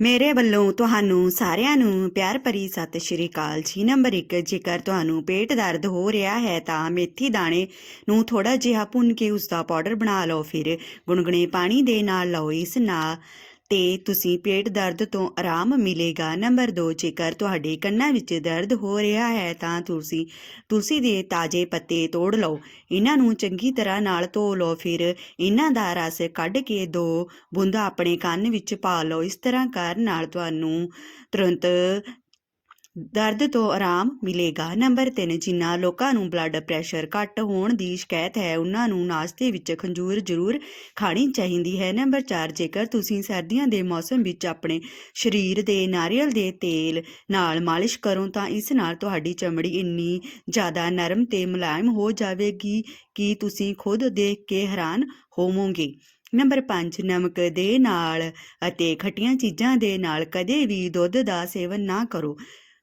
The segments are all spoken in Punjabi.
ਮੇਰੇ ਵੱਲੋਂ ਤੁਹਾਨੂੰ ਸਾਰਿਆਂ ਨੂੰ ਪਿਆਰ ਭਰੀ ਸਤਿ ਸ਼੍ਰੀ ਅਕਾਲ ਜੀ। ਨੰਬਰ 1 ਜੇਕਰ ਤੁਹਾਨੂੰ ਪੇਟ ਦਰਦ ਹੋ ਰਿਹਾ ਹੈ ਤਾਂ ਮੇਥੀ ਦਾਣੇ ਨੂੰ ਥੋੜਾ ਜਿਹਾ ਭੁੰਨ ਕੇ ਉਸ ਦਾ ਪਾਊਡਰ ਬਣਾ ਲਓ। ਫਿਰ ਗੁਣਗੁਣੇ ਪਾਣੀ ਦੇ ਨਾਲ ਲਓ। ਇਸ ਨਾਲ ਤੇ ਤੁਸੀਂ ਪੇਟ ਦਰਦ ਤੋਂ ਆਰਾਮ ਮਿਲੇਗਾ। ਨੰਬਰ 2 ਜੇਕਰ ਤੁਹਾਡੇ ਕੰਨਾਂ ਵਿੱਚ ਦਰਦ ਹੋ ਰਿਹਾ ਹੈ, ਤਾਂ ਤੁਸੀਂ ਤੁਲਸੀ ਦੇ ਤਾਜ਼ੇ ਪੱਤੇ ਤੋੜ ਲਓ। ਇਹਨਾਂ ਨੂੰ ਚੰਗੀ ਤਰ੍ਹਾਂ ਨਾਲ ਧੋ ਲਓ। ਫਿਰ ਇਹਨਾਂ ਦਾ ਰਸ ਕੱਢ ਕੇ ਦੋ ਬੂੰਦਾਂ ਆਪਣੇ ਕੰਨ ਵਿੱਚ ਪਾ ਲਓ। ਇਸ ਤਰ੍ਹਾਂ ਕਰਨ ਨਾਲ ਤੁਹਾਨੂੰ ਤੁਰੰਤ ਦਰਦ ਤੋਂ ਆਰਾਮ ਮਿਲੇਗਾ। ਨੰਬਰ 3 ਜਿਨ੍ਹਾਂ ਲੋਕਾਂ ਨੂੰ ਬਲੱਡ ਪ੍ਰੈਸ਼ਰ ਘੱਟ ਹੋਣ ਦੀ ਸ਼ਿਕਾਇਤ ਹੈ, ਉਹਨਾਂ ਨੂੰ ਨਾਸ਼ਤੇ ਵਿੱਚ ਖੰਜੂਰ ਜ਼ਰੂਰ ਖਾਣੀ ਚਾਹੀਦੀ ਹੈ। ਨੰਬਰ 4 ਜੇਕਰ ਤੁਸੀਂ ਸਰਦੀਆਂ ਦੇ ਮੌਸਮ ਵਿੱਚ ਆਪਣੇ ਸਰੀਰ ਦੇ ਨਾਰੀਅਲ ਦੇ ਤੇਲ ਨਾਲ ਮਾਲਿਸ਼ ਕਰੋ, ਤਾਂ ਇਸ ਨਾਲ ਤੁਹਾਡੀ ਚਮੜੀ ਇੰਨੀ ਜ਼ਿਆਦਾ ਨਰਮ ਤੇ ਮੁਲਾਇਮ ਹੋ ਜਾਵੇਗੀ ਕਿ ਤੁਸੀਂ ਖੁਦ ਦੇਖ ਕੇ ਹੈਰਾਨ ਹੋਵੋਗੇ। ਨੰਬਰ 5 ਨਮਕ ਦੇ ਨਾਲ ਅਤੇ ਖੱਟੀਆਂ ਚੀਜ਼ਾਂ ਦੇ ਨਾਲ ਕਦੇ ਵੀ ਦੁੱਧ ਦਾ ਸੇਵਨ ਨਾ ਕਰੋ।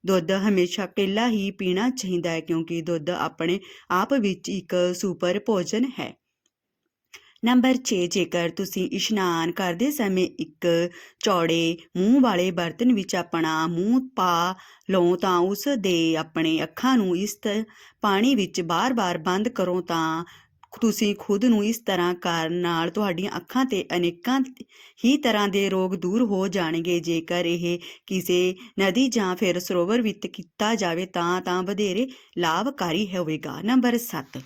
ਦੁੱਧ ਹਮੇਸ਼ਾ ਇਕੱਲਾ ਹੀ ਪੀਣਾ ਚਾਹੀਦਾ ਹੈ ਕਿਉਂਕਿ ਦੁੱਧ ਆਪਣੇ ਆਪ ਵਿੱਚ ਇੱਕ ਸੁਪਰ ਭੋਜਨ ਹੈ। ਨੰਬਰ 6 ਜੇਕਰ ਤੁਸੀਂ ਇਸ਼ਨਾਨ ਕਰਦੇ ਸਮੇਂ ਇੱਕ ਚੌੜੇ ਮੂੰਹ ਵਾਲੇ ਬਰਤਨ ਵਿੱਚ ਆਪਣਾ ਮੂੰਹ ਪਾ ਲਓ ਤਾਂ ਉਸ ਦੇ ਆਪਣੇ ਅੱਖਾਂ ਨੂੰ ਇਸ ਪਾਣੀ ਵਿੱਚ ਬਾਰ-ਬਾਰ ਬੰਦ ਕਰੋ ਤਾਂ ਤੁਸੀਂ ਖੁਦ ਨੂੰ ਇਸ ਤਰ੍ਹਾਂ ਕਰਨ ਨਾਲ ਤੁਹਾਡੀਆਂ ਅੱਖਾਂ ਤੇ ਅਨੇਕਾਂ ਹੀ ਤਰ੍ਹਾਂ ਦੇ ਰੋਗ ਦੂਰ ਹੋ ਜਾਣਗੇ। ਜੇਕਰ ਇਹ ਕਿਸੇ ਨਦੀ ਜਾਂ ਫਿਰ ਸਰੋਵਰ ਵਿੱਚ ਕੀਤਾ ਜਾਵੇ ਤਾਂ ਤਾਂ ਵਧੇਰੇ ਲਾਭਕਾਰੀ ਹੋਵੇਗਾ। ਨੰਬਰ 7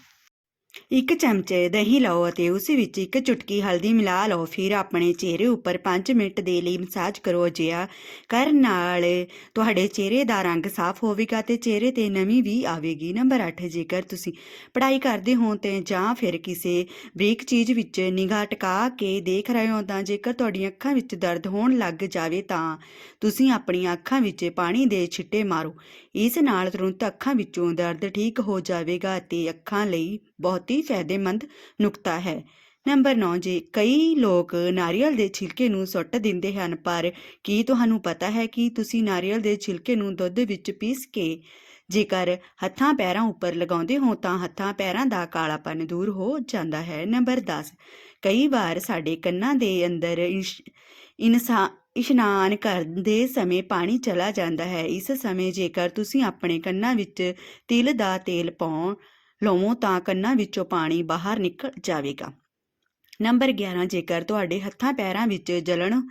ਇੱਕ ਚਮਚੇ ਦਹੀਂ ਲਓ ਅਤੇ ਉਸ ਵਿੱਚ ਇੱਕ ਚੁਟਕੀ ਹਲਦੀ ਮਿਲਾ ਲਓ। ਫਿਰ ਆਪਣੇ ਚਿਹਰੇ ਉੱਪਰ 5 ਮਿੰਟ ਦੇ ਲਈ ਮਸਾਜ ਕਰੋ ਜਿਆ ਕਰਨ ਨਾਲ ਤੁਹਾਡੇ ਚਿਹਰੇ ਦਾ ਰੰਗ ਸਾਫ਼ ਹੋਵੇਗਾ ਤੇ ਚਿਹਰੇ ਤੇ ਨਮੀ ਵੀ ਆਵੇਗੀ। ਨੰਬਰ 8 ਜੇਕਰ ਤੁਸੀਂ ਪੜ੍ਹਾਈ ਕਰਦੇ ਹੋ ਤੇ ਜਾਂ ਫਿਰ ਕਿਸੇ ਬਰੀਕ ਚੀਜ਼ ਵਿੱਚ ਨਿਗਾਹ ਟਿਕਾ ਕੇ ਦੇਖ ਰਹੇ ਹੋ ਤਾਂ ਜੇਕਰ ਤੁਹਾਡੀਆਂ ਅੱਖਾਂ ਵਿੱਚ ਦਰਦ ਹੋਣ ਲੱਗ ਜਾਵੇ ਤਾਂ ਤੁਸੀਂ ਆਪਣੀਆਂ ਅੱਖਾਂ ਵਿੱਚ ਪਾਣੀ ਦੇ ਛਿੱਟੇ ਮਾਰੋ। ਇਸ ਨਾਲ ਤੁਰੰਤ ਅੱਖਾਂ ਵਿੱਚੋਂ ਦਰਦ ਠੀਕ ਹੋ ਜਾਵੇਗਾ ਅਤੇ ਅੱਖਾਂ ਲਈ ਬਹੁਤ ਹੀ ਫਾਇਦੇਮੰਦ ਨੁਕਤਾ ਹੈ। ਨੰਬਰ 9 ਜੇ, ਕਈ ਲੋਕ ਨਾਰੀਅਲ ਦੇ ਛਿਲਕੇ ਨੂੰ ਸੁੱਟ ਦਿੰਦੇ ਹਨ, ਪਰ ਕੀ ਤੁਹਾਨੂੰ ਪਤਾ ਹੈ ਕਿ ਤੁਸੀਂ ਨਾਰੀਅਲ ਦੇ ਛਿਲਕੇ ਨੂੰ ਦੁੱਧ ਵਿੱਚ ਪੀਸ ਕੇ ਜੇਕਰ ਹੱਥਾਂ ਪੈਰਾਂ ਉੱਪਰ ਲਗਾਉਂਦੇ ਹੋ, ਤਾਂ ਹੱਥਾਂ ਪੈਰਾਂ ਦਾ ਕਾਲਾਪਨ ਦੂਰ ਹੋ ਜਾਂਦਾ ਹੈ। ਨੰਬਰ 10 ਕਈ ਵਾਰ ਸਾਡੇ ਕੰਨਾਂ ਦੇ ਅੰਦਰ ਇਸ਼- ਇਨਸਾ, ਇਸ਼ਨਾਨ ਕਰਦੇ ਸਮੇਂ ਪਾਣੀ ਚਲਾ ਜਾਂਦਾ ਹੈ। ਇਸ ਸਮੇਂ ਜੇਕਰ ਤੁਸੀਂ ਆਪਣੇ ਕੰਨਾਂ ਵਿੱਚ ਤਿਲ ਦਾ ਤੇਲ ਪਾਉ ਲਵੋ ਤਾਂ ਕੰਨਾਂ ਵਿੱਚੋਂ ਪਾਣੀ ਬਾਹਰ ਨਿਕਲ ਜਾਵੇਗਾ। ਨੰਬਰ 11 ਜੇਕਰ ਤੁਹਾਡੇ ਹੱਥਾਂ ਪੈਰਾਂ ਵਿੱਚ ਜਲਣ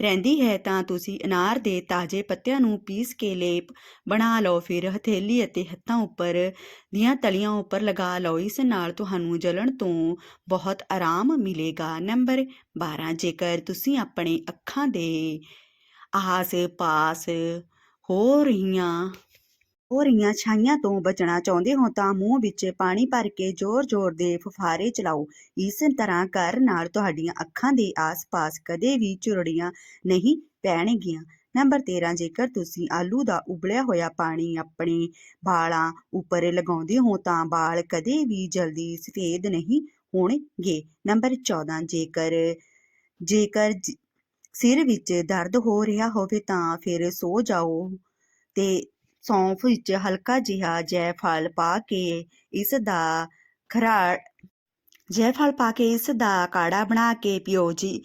ਰਹਿੰਦੀ ਹੈ, ਤਾਂ ਤੁਸੀਂ ਅਨਾਰ ਦੇ ਤਾਜ਼ੇ ਪੱਤਿਆਂ ਨੂੰ ਪੀਸ ਕੇ ਲੇਪ ਬਣਾ ਲਓ। ਫਿਰ ਹਥੇਲੀ ਅਤੇ ਹੱਥਾਂ ਉੱਪਰ ਦੀਆਂ ਤਲੀਆਂ ਉੱਪਰ ਲਗਾ ਲਓ। ਇਸ ਨਾਲ ਤੁਹਾਨੂੰ ਜਲਣ ਤੋਂ ਬਹੁਤ ਆਰਾਮ ਮਿਲੇਗਾ। ਨੰਬਰ 12 ਜੇਕਰ ਤੁਸੀਂ ਆਪਣੇ ਅੱਖਾਂ ਦੇ ਆਸ-ਪਾਸ ਹੋ ਰਹੀਆਂ ਹੋ ਰਹੀਆਂ ਛਾਈਆਂ ਤੋਂ ਬਚਣਾ ਚਾਹੁੰਦੇ ਹੋ ਤਾਂ ਮੂੰਹ ਵਿੱਚ ਪਾਣੀ ਭਰ ਕੇ ਜ਼ੋਰ-ਜ਼ੋਰ ਦੇ ਫੁਫਾਰੇ ਚਲਾਓ। ਇਸ ਤਰ੍ਹਾਂ ਕਰਨ ਨਾਲ ਤੁਹਾਡੀਆਂ ਅੱਖਾਂ ਦੇ ਆਸ-ਪਾਸ ਕਦੇ ਵੀ ਝੁਰੜੀਆਂ ਨਹੀਂ ਪੈਣਗੀਆਂ। ਨੰਬਰ 13 ਜੇਕਰ ਤੁਸੀਂ ਆਲੂ ਦਾ ਉਬਲਿਆ ਹੋਇਆ ਪਾਣੀ ਆਪਣੇ ਵਾਲਾਂ ਉੱਪਰ ਲਗਾਉਂਦੇ ਹੋ ਤਾਂ ਵਾਲ ਕਦੇ ਵੀ ਜਲਦੀ ਸਫੇਦ ਨਹੀਂ ਹੋਣਗੇ। ਨੰਬਰ 14 ਜੇਕਰ ਜੇਕਰ ਸਿਰ ਵਿੱਚ ਦਰਦ ਹੋ ਰਿਹਾ ਹੋਵੇ ਤਾਂ ਫਿਰ ਸੋ ਜਾਓ ਤੇ ਸੌਂਫ ਵਿੱਚ ਹਲਕਾ ਜਿਹਾ ਜੈਫਲ ਪਾ ਕੇ ਇਸ ਦਾ ਖਰਾ, ਜੈਫਲ ਪਾ ਕੇ ਇਸ ਦਾ ਕਾੜਾ ਬਣਾ ਕੇ ਪੀਓ ਜੀ।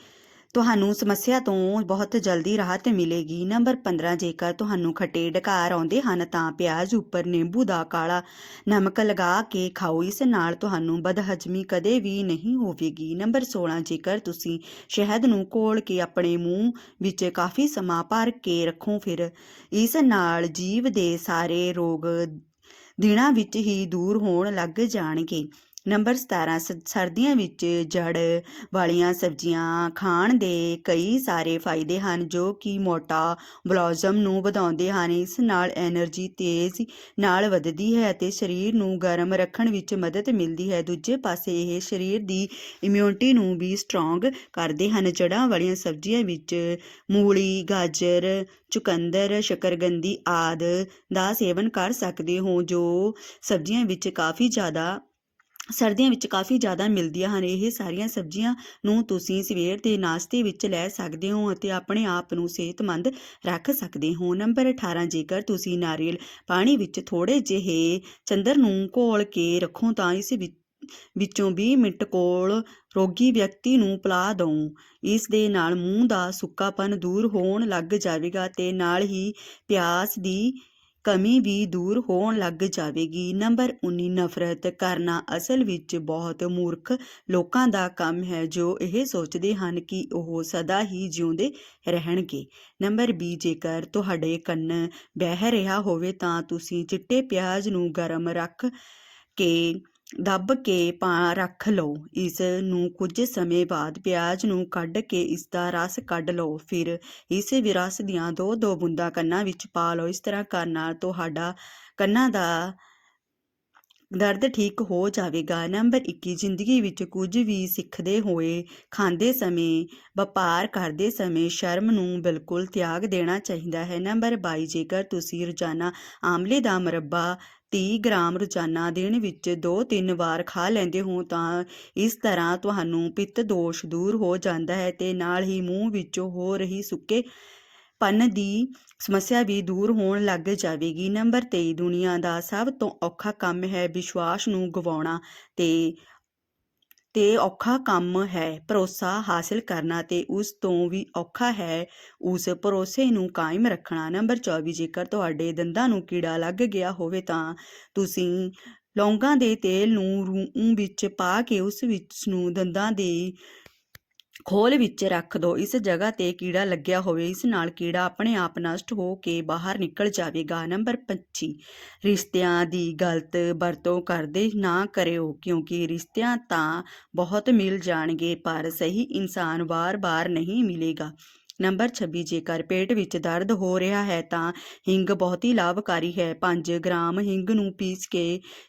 ਤੁਹਾਨੂੰ ਸਮੱਸਿਆ ਤੋਂ ਬਹੁਤ ਜਲਦੀ ਰਾਹਤ ਮਿਲੇਗੀ। ਨੰਬਰ 15 ਜੇਕਰ ਤੁਹਾਨੂੰ ਖੱਟੇ ਡਕਾਰ ਆਉਂਦੇ ਹਨ, ਤਾਂ ਪਿਆਜ਼ ਉੱਪਰ ਨਿੰਬੂ ਦਾ ਕਾਲਾ ਨਮਕ ਲਗਾ ਕੇ ਖਾਓ। ਇਸ ਨਾਲ ਤੁਹਾਨੂੰ ਬਦਹਜ਼ਮੀ ਕਦੇ ਵੀ ਨਹੀਂ ਹੋਵੇਗੀ। ਨੰਬਰ 16 ਜੇਕਰ ਤੁਸੀਂ ਸ਼ਹਿਦ ਨੂੰ ਘੋਲ ਕੇ ਆਪਣੇ ਮੂੰਹ ਵਿੱਚ ਕਾਫੀ ਸਮਾਂ ਭਰ ਕੇ ਰੱਖੋ, ਫਿਰ ਇਸ ਨਾਲ ਜੀਵ ਦੇ ਸਾਰੇ ਰੋਗ ਦਿਨਾਂ ਵਿੱਚ ਹੀ ਦੂਰ ਹੋਣ ਲੱਗ ਜਾਣਗੇ। ਨੰਬਰ 17 ਸਰਦੀਆਂ ਵਿੱਚ ਜੜ ਵਾਲੀਆਂ ਸਬਜ਼ੀਆਂ ਖਾਣ ਦੇ ਕਈ ਸਾਰੇ ਫਾਇਦੇ ਹਨ, ਜੋ ਕਿ ਮੋਟਾ ਬਲੌਜ਼ਮ ਨੂੰ ਵਧਾਉਂਦੇ ਹਨ। ਇਸ ਨਾਲ એનર્ਜੀ ਤੇਜ਼ ਨਾਲ ਵੱਧਦੀ ਹੈ ਅਤੇ ਸਰੀਰ ਨੂੰ ਗਰਮ ਰੱਖਣ ਵਿੱਚ ਮਦਦ ਮਿਲਦੀ ਹੈ। ਦੂਜੇ ਪਾਸੇ ਇਹ ਸਰੀਰ ਦੀ ਇਮਿਊਨਿਟੀ ਨੂੰ ਵੀ ਸਟਰੋਂਗ ਕਰਦੇ ਹਨ। ਜੜਾਂ ਵਾਲੀਆਂ ਸਬਜ਼ੀਆਂ ਵਿੱਚ ਮੂਲੀ, ਗਾਜਰ, ਚੁਕੰਦਰ, ਸ਼ਕਰਗੰਦੀ ਆਦ ਦਾ ਸੇਵਨ ਕਰ ਸਕਦੇ ਹੋ, ਜੋ ਸਬਜ਼ੀਆਂ ਵਿੱਚ ਕਾਫੀ ਜ਼ਿਆਦਾ ਸਰਦੀਆਂ ਵਿੱਚ ਕਾਫੀ ਜ਼ਿਆਦਾ ਮਿਲਦੀਆਂ ਹਨ। ਇਹ ਸਾਰੀਆਂ ਸਬਜ਼ੀਆਂ ਨੂੰ ਤੁਸੀਂ ਸਵੇਰ ਦੇ ਨਾਸ਼ਤੇ ਵਿੱਚ ਲੈ ਸਕਦੇ ਹੋ ਅਤੇ ਆਪਣੇ ਆਪ ਨੂੰ ਸਿਹਤਮੰਦ ਰੱਖ ਸਕਦੇ ਹੋ। ਨੰਬਰ 18 ਜੇਕਰ ਤੁਸੀਂ ਨਾਰੀਅਲ ਪਾਣੀ ਵਿੱਚ ਥੋੜੇ ਜਿਹੇ ਚੰਦਰ ਨੂੰ ਘੋਲ ਕੇ ਰੱਖੋ ਤਾਂ ਇਸ ਵਿੱਚ ਵਿੱਚੋਂ 20 ਮਿੰਟ ਕੋਲ ਰੋਗੀ ਵਿਅਕਤੀ ਨੂੰ ਪਿਲਾ ਦਿਓ। ਇਸ ਦੇ ਨਾਲ ਮੂੰਹ ਦਾ ਸੁੱਕਾਪਨ ਦੂਰ ਹੋਣ ਲੱਗ ਜਾਵੇਗਾ ਤੇ ਨਾਲ ਹੀ ਪਿਆਸ ਦੀ ਕਮੀ ਵੀ ਦੂਰ ਹੋਣ ਲੱਗ ਜਾਵੇਗੀ। ਨੰਬਰ 19 ਨਫ਼ਰਤ ਕਰਨਾ ਅਸਲ ਵਿੱਚ ਬਹੁਤ ਮੂਰਖ ਲੋਕਾਂ ਦਾ ਕੰਮ ਹੈ, ਜੋ ਇਹ ਸੋਚਦੇ ਹਨ ਕਿ ਉਹ ਸਦਾ ਹੀ ਜਿਉਂਦੇ ਰਹਿਣਗੇ। ਨੰਬਰ 20 ਜੇਕਰ ਤੁਹਾਡੇ ਕੰਨ ਬਹਿ ਰਿਹਾ ਹੋਵੇ ਤਾਂ ਤੁਸੀਂ ਚਿੱਟੇ ਪਿਆਜ਼ ਨੂੰ ਗਰਮ ਰੱਖ ਕੇ ਦੱਬ ਕੇ ਪਾ ਰੱਖ ਲਓ। ਇਸ ਨੂੰ ਕੁਝ ਸਮੇਂ ਬਾਅਦ ਪਿਆਜ਼ ਨੂੰ ਕੱਢ ਕੇ ਇਸ ਦਾ ਰਸ ਕੱਢ ਲਓ। ਫਿਰ ਇਸ ਰਸ ਦੀਆਂ ਦੋ ਦੋ ਬੂੰਦਾਂ ਕੰਨਾਂ ਵਿੱਚ ਪਾ ਲਓ। ਇਸ ਤਰ੍ਹਾਂ ਕਰਨ ਨਾਲ ਤੁਹਾਡਾ ਕੰਨਾਂ ਦਾ ਦਰਦ ਠੀਕ ਹੋ ਜਾਵੇਗਾ। ਨੰਬਰ 21 ਜ਼ਿੰਦਗੀ ਵਿੱਚ ਕੁਝ ਵੀ ਸਿੱਖਦੇ ਹੋਏ, ਖਾਂਦੇ ਸਮੇਂ, ਵਪਾਰ ਕਰਦੇ ਸਮੇਂ ਸ਼ਰਮ ਨੂੰ ਬਿਲਕੁਲ ਤਿਆਗ ਦੇਣਾ ਚਾਹੀਦਾ ਹੈ। ਨੰਬਰ 22 ਜੇਕਰ ਤੁਸੀਂ ਰੋਜ਼ਾਨਾ ਆਮਲੇ ਦਾ ਮੁਰੱਬਾ 30 ਗ੍ਰਾਮ ਰੋਜ਼ਾਨਾ ਦਿਨ ਵਿੱਚ 2-3 ਵਾਰ ਖਾ ਲੈਂਦੇ ਹੋ, ਤਾਂ ਇਸ ਤਰ੍ਹਾਂ ਤੁਹਾਨੂੰ ਪਿੱਤ ਦੋਸ਼ ਦੂਰ ਹੋ ਜਾਂਦਾ ਹੈ ਤੇ ਨਾਲ ਹੀ ਮੂੰਹ ਵਿੱਚੋਂ ਹੋ ਰਹੀ ਸੁੱਕੇ ਪਨ ਦੀ ਸਮੱਸਿਆ ਵੀ ਦੂਰ ਹੋਣ ਲੱਗ ਜਾਵੇਗੀ। ਨੰਬਰ 23 ਦੁਨੀਆ ਦਾ ਸਭ ਤੋਂ ਔਖਾ ਕੰਮ ਹੈ ਵਿਸ਼ਵਾਸ ਨੂੰ ਗਵਾਉਣਾ ਤੇ ਤੇ ਔਖਾ ਕੰਮ ਹੈ ਭਰੋਸਾ ਹਾਸਿਲ ਕਰਨਾ ਤੇ ਉਸ ਤੋਂ ਵੀ ਔਖਾ ਹੈ ਉਸ ਭਰੋਸੇ ਨੂੰ ਕਾਇਮ ਰੱਖਣਾ। ਨੰਬਰ 24 ਜੇਕਰ ਤੁਹਾਡੇ ਦੰਦਾਂ ਨੂੰ ਕੀੜਾ ਲੱਗ ਗਿਆ ਹੋਵੇ ਤਾਂ ਤੁਸੀਂ ਲੌਂਗਾਂ ਦੇ ਤੇਲ ਨੂੰ ਰੂੰ ਵਿੱਚ ਪਾ ਕੇ ਉਸ ਵਿੱਚ ਨੂੰ ਦੰਦਾਂ ਦੇ ਖੋਲ ਵਿੱਚ ਰੱਖ ਦਿਓ ਇਸ ਜਗ੍ਹਾ ਤੇ ਕੀੜਾ ਲੱਗਿਆ ਹੋਵੇ, ਇਸ ਨਾਲ ਕੀੜਾ ਆਪਣੇ ਆਪ ਨਸ਼ਟ ਹੋ ਕੇ ਬਾਹਰ ਨਿਕਲ ਜਾਵੇਗਾ। ਨੰਬਰ 25 ਰਿਸ਼ਤਿਆਂ ਦੀ ਗਲਤ ਵਰਤੋਂ ਕਰਦੇ ਨਾ ਕਰਿਓ, ਕਿਉਂਕਿ ਰਿਸ਼ਤਿਆਂ ਤਾਂ ਬਹੁਤ ਮਿਲ ਜਾਣਗੇ, ਪਰ ਸਹੀ ਇਨਸਾਨ ਵਾਰ-ਵਾਰ ਨਹੀਂ ਮਿਲੇਗਾ। ਨੰਬਰ 26 ਜੇਕਰ ਪੇਟ ਵਿੱਚ ਦਰਦ ਹੋ ਰਿਹਾ ਹੈ ਤਾਂ ਹਿੰਗ ਬਹੁਤ ਹੀ ਲਾਭਕਾਰੀ ਹੈ। 5 ਗ੍ਰਾਮ ਹਿੰਗ ਨੂੰ ਪੀਸ ਕੇ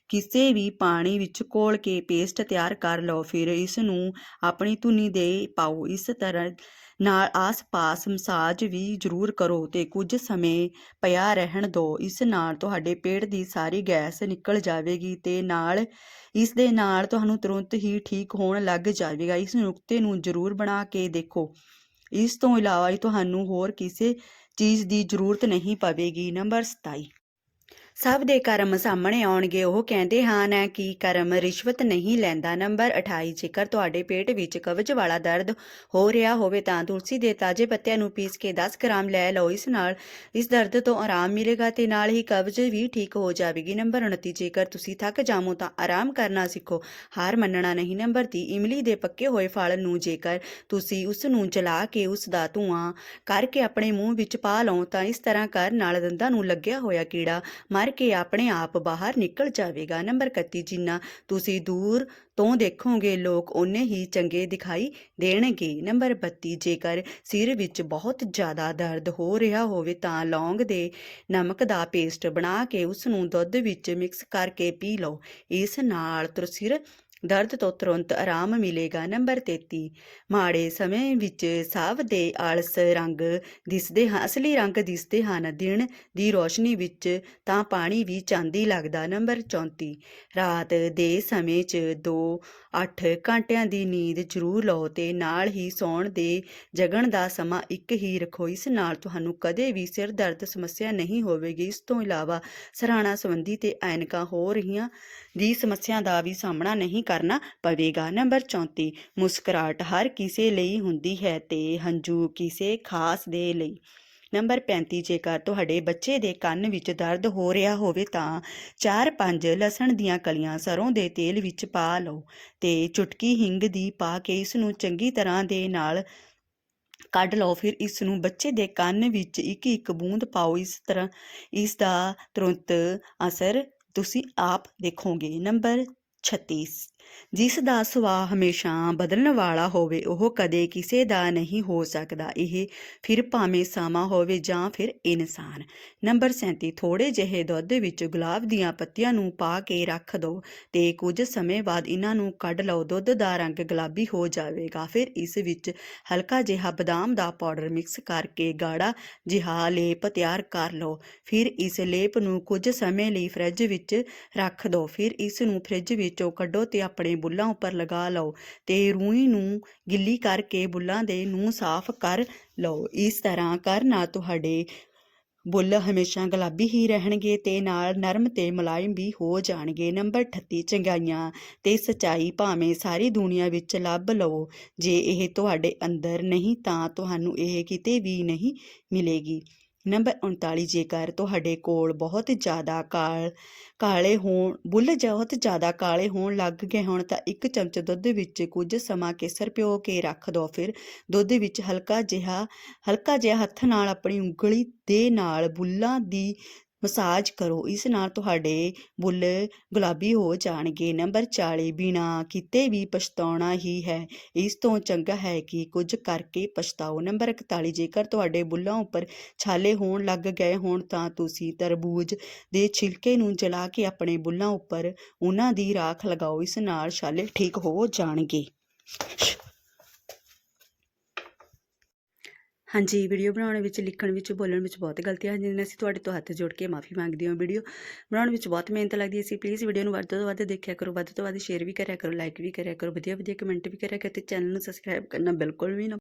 ਕਿਸੇ ਵੀ ਪਾਣੀ ਵਿੱਚ ਘੋਲ ਕੇ ਪੇਸਟ ਤਿਆਰ ਕਰ ਲਓ। ਫਿਰ ਇਸ ਨੂੰ ਆਪਣੀ ਧੁਨੀ ਦੇ ਪਾਓ। ਇਸ ਤਰ੍ਹਾਂ ਨਾਲ ਆਸ-ਪਾਸ ਮਸਾਜ ਵੀ ਜ਼ਰੂਰ ਕਰੋ ਤੇ ਕੁਝ ਸਮੇਂ ਪਿਆ ਰਹਿਣ ਦਿਓ ਇਸ ਨਾਲ ਤੁਹਾਡੇ ਪੇਟ ਦੀ ਸਾਰੀ ਗੈਸ ਨਿਕਲ ਜਾਵੇਗੀ ਤੇ ਨਾਲ ਇਸ ਦੇ ਨਾਲ ਤੁਹਾਨੂੰ ਤੁਰੰਤ ਹੀ ਠੀਕ ਹੋਣ ਲੱਗ ਜਾਵੇਗਾ। ਇਸ ਨੁਕਤੇ ਨੂੰ ਜ਼ਰੂਰ ਬਣਾ ਕੇ ਦੇਖੋ। ਇਸ ਤੋਂ ਇਲਾਵਾ ਤੁਹਾਨੂੰ ਹੋਰ ਕਿਸੇ ਚੀਜ਼ ਦੀ ਜ਼ਰੂਰਤ ਨਹੀਂ ਪਵੇਗੀ। ਨੰਬਰ 27 ਸਭ ਦੇ ਕਰਮ ਸਾਹਮਣੇ ਆਉਣਗੇ। ਉਹ ਕਹਿੰਦੇ ਹਨ ਕਿ ਕਰਮ? ਰਿਸ਼ਵਤ ਨਹੀਂ ਲੈਂਦਾ। ਨੰਬਰ 28 ਜੇਕਰ ਤੁਹਾਡੇ ਪੇਟ ਵਿੱਚ ਕਬਜ਼ ਵਾਲਾ ਦਰਦ ਹੋ ਰਿਹਾ ਹੋਵੇ ਤਾਂ ਤੁਲਸੀ ਦੇ ਤਾਜ਼ੇ ਪੱਤਿਆਂ ਨੂੰ ਪੀਸ ਕੇ 10 ਗ੍ਰਾਮ ਲੈ ਲਓ। ਇਸ ਨਾਲ ਇਸ ਦਰਦ ਤੋਂ ਆਰਾਮ ਮਿਲੇਗਾ ਤੇ ਨਾਲ ਹੀ ਕਬਜ਼ ਵੀ ਠੀਕ ਹੋ ਜਾਵੇਗੀ। ਨੰਬਰ 29 ਜੇਕਰ ਤੁਸੀਂ ਥੱਕ ਜਾਵੋ ਤਾਂ ਆਰਾਮ ਕਰਨਾ ਸਿੱਖੋ। ਹਾਰ ਮੰਨਣਾ ਨਹੀਂ। ਨੰਬਰ 30 ਇਮਲੀ ਦੇ ਪੱਕੇ ਹੋਏ ਫਲ ਨੂੰ ਜੇਕਰ ਤੁਸੀਂ ਉਸ ਨੂੰ ਜਲਾ ਕੇ ਉਸ ਦਾ ਧੂਆਂ ਕਰਕੇ ਆਪਣੇ ਮੂੰਹ ਵਿੱਚ ਪਾ ਲਓ ਤਾਂ ਇਸ ਤਰ੍ਹਾਂ ਕਰਨ ਨਾਲ ਦੰਦਾਂ ਨੂੰ ਲੱਗਿਆ ਹੋਇਆ ਕੀੜਾ ਮਰ ਕੇ ਆਪਣੇ ਆਪ ਬਾਹਰ ਨਿਕਲ ਜਾਵੇਗਾ। ਨੰਬਰ 31 ਜਿੰਨਾ ਤੁਸੀਂ ਦੂਰ ਤੋਂ ਦੇਖੋਗੇ, ਲੋਕ ਓਨੇ ਹੀ ਚੰਗੇ ਦਿਖਾਈ ਦੇਣਗੇ। ਨੰਬਰ 32 ਜੇਕਰ ਸਿਰ ਵਿੱਚ ਬਹੁਤ ਜ਼ਿਆਦਾ ਦਰਦ ਹੋ ਰਿਹਾ ਹੋਵੇ, ਤਾਂ ਲੌਂਗ ਦੇ ਨਮਕ ਦਾ ਪੇਸਟ ਬਣਾ ਕੇ ਉਸ ਨੂੰ ਦੁੱਧ ਵਿੱਚ ਮਿਕਸ ਕਰਕੇ ਪੀ ਲਓ। ਇਸ ਨਾਲ ਤੁਰ ਸਿਰ ਦਰਦ ਤੋਂ ਤੁਰੰਤ ਆਰਾਮ ਮਿਲੇਗਾ, ਨੰਬਰ 33 ਮਾੜੇ ਸਮੇਂ ਵਿੱਚ ਸਾਵ ਦੇ ਆਲਸ ਰੰਗ ਦਿਸਦੇ ਹਨ ਅਸਲੀ ਰੰਗ ਦਿਸਦੇ ਹਨ। ਦਿਨ ਦੀ ਰੋਸ਼ਨੀ ਵਿੱਚ ਤਾਂ ਪਾਣੀ ਵੀ ਚਾਂਦੀ ਲੱਗਦਾ, ਨੰਬਰ 34 ਰਾਤ ਦੇ ਸਮੇਂ 'ਚ 2 8 ਘੰਟਿਆਂ ਦੀ ਨੀਂਦ ਜ਼ਰੂਰ ਲਓ ਤੇ ਨਾਲ ਹੀ ਸੌਣ ਦੇ ਜਗਣ ਦਾ ਸਮਾਂ ਇੱਕ ਹੀ ਰੱਖੋ। ਇਸ ਨਾਲ ਤੁਹਾਨੂੰ ਕਦੇ ਵੀ ਸਿਰ ਦਰਦ ਸਮੱਸਿਆ ਨਹੀਂ ਹੋਵੇਗੀ। ਇਸ ਤੋਂ ਇਲਾਵਾ ਸਰਾਣਾ ਸੰਬੰਧੀ ਤੇ ਐਨਕਾਂ ਹੋ ਰਹੀਆਂ ਦੀ ਸਮੱਸਿਆ ਦਾ ਵੀ ਸਾਹਮਣਾ ਨਹੀਂ ਕਰਨਾ ਪਵੇਗਾ। ਨੰਬਰ 34 ਮੁਸਕਰਾਹਟ ਹਰ ਕਿਸੇ ਲਈ ਹੁੰਦੀ ਹੈ ਤੇ ਹੰਝੂ ਕਿਸੇ ਖਾਸ ਦੇ ਲਈ। ਨੰਬਰ 35 ਜੇਕਰ ਤੁਹਾਡੇ ਬੱਚੇ ਦੇ ਕੰਨ ਵਿੱਚ ਦਰਦ ਹੋ ਰਿਹਾ ਹੋਵੇ ਤਾਂ 4-5 ਲਸਣ ਦੀਆਂ ਕਲੀਆਂ ਸਰੋਂ ਦੇ ਤੇਲ ਵਿੱਚ ਪਾ ਲਓ ਤੇ ਚੁਟਕੀ ਹਿੰਗ ਦੀ ਪਾ ਕੇ ਇਸ ਨੂੰ ਚੰਗੀ ਤਰ੍ਹਾਂ ਦੇ ਨਾਲ ਕੱਢ ਲਓ। ਫਿਰ ਇਸ ਨੂੰ ਬੱਚੇ ਦੇ ਕੰਨ ਵਿੱਚ ਇੱਕ ਇੱਕ ਬੂੰਦ ਪਾਓ। ਇਸ ਤਰ੍ਹਾਂ ਇਸ ਦਾ ਤੁਰੰਤ ਅਸਰ ਤੁਸੀਂ ਆਪ ਦੇਖੋਗੇ। ਨੰਬਰ 36 ਜਿਸ ਦਾ ਸੁਭਾਅ ਹਮੇਸ਼ਾ ਬਦਲਣ ਵਾਲਾ ਹੋਵੇ, ਉਹ ਕਦੇ ਕਿਸੇ ਦਾ ਨਹੀਂ ਹੋ ਸਕਦਾ। ਇਹ ਫਿਰ ਭਾਵੇਂ ਸਮਾਂ ਹੋਵੇ ਜਾਂ ਫਿਰ ਇਨਸਾਨ। ਨੰਬਰ 37 ਥੋੜੇ ਜਿਹੇ ਦੁੱਧ ਵਿੱਚ ਗੁਲਾਬ ਦੀਆਂ ਪੱਤੀਆਂ ਨੂੰ ਪਾ ਕੇ ਰੱਖ ਦਿਓ ਤੇ ਕੁਝ ਸਮੇਂ ਬਾਅਦ ਇਹਨਾਂ ਨੂੰ ਕੱਢ ਲਓ। ਦੁੱਧ ਦਾ ਰੰਗ ਗੁਲਾਬੀ ਹੋ ਜਾਵੇਗਾ। ਫਿਰ ਇਸ ਵਿੱਚ ਹਲਕਾ ਜਿਹਾ ਬਦਾਮ ਦਾ ਪਾਊਡਰ ਮਿਕਸ ਕਰਕੇ ਗਾੜਾ ਜਿਹਾ ਲੇਪ ਤਿਆਰ ਕਰ ਲਓ। ਫਿਰ ਇਸ ਲੇਪ ਨੂੰ ਕੁਝ ਸਮੇਂ ਲਈ ਫ੍ਰਿਜ ਵਿੱਚ ਰੱਖ ਦਿਓ ਫਿਰ ਇਸ ਨੂੰ ਫ੍ਰਿਜ ਵਿੱਚੋਂ ਕੱਢੋ ਤੇ ਆਪਣੇ ਬੁੱਲਾਂ ਉੱਪਰ ਲਗਾ ਲਓ ਤੇ ਰੂਈ ਨੂੰ ਗਿੱਲੀ ਕਰਕੇ ਬੁੱਲਾਂ ਦੇ ਨੂੰ ਸਾਫ਼ ਕਰ ਲਓ। ਇਸ ਤਰ੍ਹਾਂ ਕਰ ਨਾਲ ਤੁਹਾਡੇ ਬੁੱਲ ਹਮੇਸ਼ਾ ਗੁਲਾਬੀ ਹੀ ਰਹਿਣਗੇ ਤੇ ਨਾਲ ਨਰਮ ਤੇ ਮੁਲਾਇਮ ਵੀ ਹੋ ਜਾਣਗੇ। ਨੰਬਰ 38 ਚੰਗਾਈਆਂ ਤੇ ਸਚਾਈ ਭਾਵੇਂ ਸਾਰੀ ਦੁਨੀਆ ਵਿੱਚ ਲੱਭ ਲਵੋ ਜੇ ਇਹ ਤੁਹਾਡੇ ਅੰਦਰ ਨਹੀਂ ਤਾਂ ਤੁਹਾਨੂੰ ਇਹ ਕਿਤੇ ਵੀ ਨਹੀਂ ਮਿਲੇਗੀ। ਨੰਬਰ 39 ਜੇਕਰ ਤੁਹਾਡੇ ਕੋਲ ਬਹੁਤ ਜ਼ਿਆਦਾ ਕਾਲ, ਕਾਲੇ ਹੋਣ, ਬੁੱਲ ਬਹੁਤ ਜ਼ਿਆਦਾ ਕਾਲੇ ਹੋਣ ਲੱਗ ਗਏ ਹੋਣ, ਤਾਂ ਇੱਕ ਚਮਚ ਦੁੱਧ ਵਿੱਚ ਕੁਝ ਸਮਾਂ ਕੇਸਰ ਪਿਓ ਕੇ ਰੱਖ ਦਿਓ ਫਿਰ ਦੁੱਧ ਵਿੱਚ ਹਲਕਾ ਜਿਹਾ ਹਲਕਾ ਜਿਹਾ ਹੱਥ ਨਾਲ ਆਪਣੀ ਉਂਗਲੀ ਦੇ ਨਾਲ ਬੁੱਲਾਂ ਦੀ ਮਸਾਜ ਕਰੋ, ਇਸ ਨਾਲ ਤੁਹਾਡੇ ਬੁੱਲ ਗੁਲਾਬੀ ਹੋ ਜਾਣਗੇ। ਨੰਬਰ 40 ਬਿਨਾ ਕਿਤੇ ਵੀ ਪਛਤਾਉਣਾ ਹੀ ਹੈ। ਇਸ ਤੋਂ ਚੰਗਾ ਹੈ ਕਿ ਕੁਝ ਕਰਕੇ ਪਛਤਾਓ। ਨੰਬਰ 41 ਜੇਕਰ ਤੁਹਾਡੇ ਬੁੱਲਾਂ ਉੱਪਰ ਛਾਲੇ ਹੋਣ ਲੱਗ ਗਏ ਹੋਣ, ਤਾਂ ਤੁਸੀਂ ਤਰਬੂਜ ਦੇ ਛਿਲਕੇ ਨੂੰ ਜਲਾ ਕੇ ਆਪਣੇ ਬੁੱਲਾਂ ਉੱਪਰ ਉਹਨਾਂ ਦੀ ਰਾਖ ਲਗਾਓ। ਇਸ ਨਾਲ ਛਾਲੇ ਠੀਕ ਹੋ ਜਾਣਗੇ। ਹਾਂਜੀ, ਵੀਡੀਓ ਬਣਾਉਣ ਵਿੱਚ, ਲਿਖਣ ਵਿੱਚ, ਬੋਲਣ ਵਿੱਚ ਬਹੁਤ ਗਲਤੀਆਂ ਹਨ ਜਿਨ੍ਹਾਂ ਅਸੀਂ ਤੁਹਾਡੇ ਤੋਂ ਹੱਥ ਜੋੜ ਕੇ ਮਾਫੀ ਮੰਗਦੇ ਹਾਂ ਵੀਡੀਓ। ਬਣਾਉਣ ਵਿੱਚ ਬਹੁਤ ਮਿਹਨਤ ਲੱਗਦੀ ਹੈ। ਸੀ ਪਲੀਜ਼ ਵੀਡੀਓ ਨੂੰ ਵੱਧ ਤੋਂ ਵੱਧ ਦੇਖਿਆ ਕਰੋ, ਵੱਧ ਤੋਂ ਵੱਧ ਸ਼ੇਅਰ ਵੀ ਕਰਿਆ ਕਰੋ ਲਾਈਕ ਵੀ ਕਰਿਆ ਕਰੋ ਵਧੀਆ ਵਧੀਆ ਕਮੈਂਟ ਵੀ ਕਰਿਆ ਕਰੋ ਤੇ ਚੈਨਲ ਨੂੰ ਸਬਸਕ੍ਰਾਈਬ ਕਰਨਾ ਬਿਲਕੁਲ ਵੀ ਨਾ